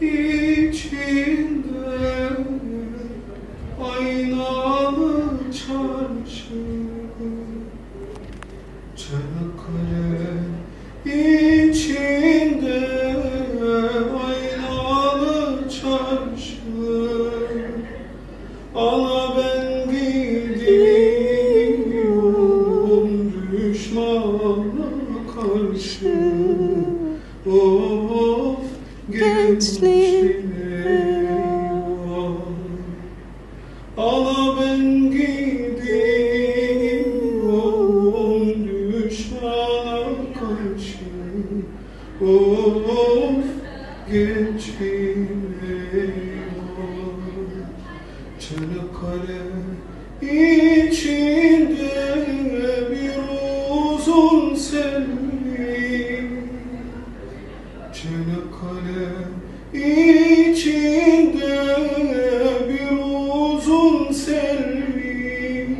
içinde aynalı çarşı Çanakkale içinde Of gençliğim. Eyvah Ana ben gidiyorum düşmana karşı Of gençliğim. Eyvah Çanakkale Çanakkale içinde bir uzun selvi.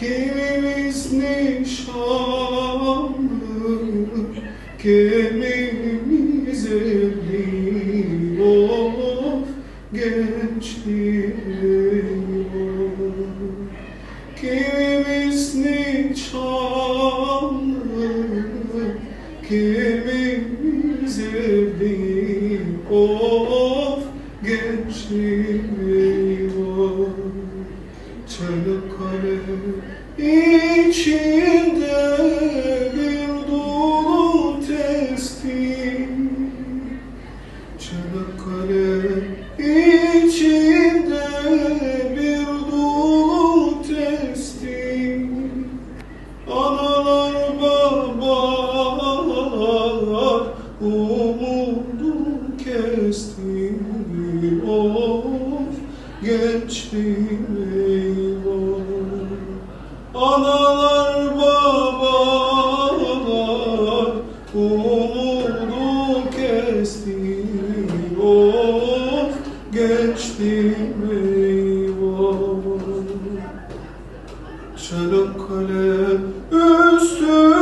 Kimimiz nişanlı, kimimiz evli Of gençliğim Kimimiz nişanlı, kimimiz evli Of eyvah Çanakkale içinde bir dolu testi Çanakkale içinde bir dolu testi Analar babalar umudu kesti Of gençliğim eyvah Analar babalar umudu kesti Of gençliğim eyvah Çanakkale üstünü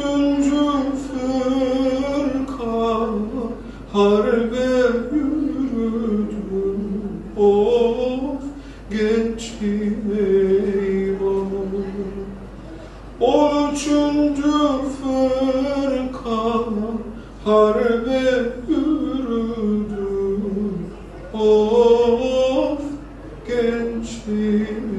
üçüncü fırka harbe yürüdü Of gençliğim eyvah. On üçüncü fırka harbe yürüdü Of gençliğim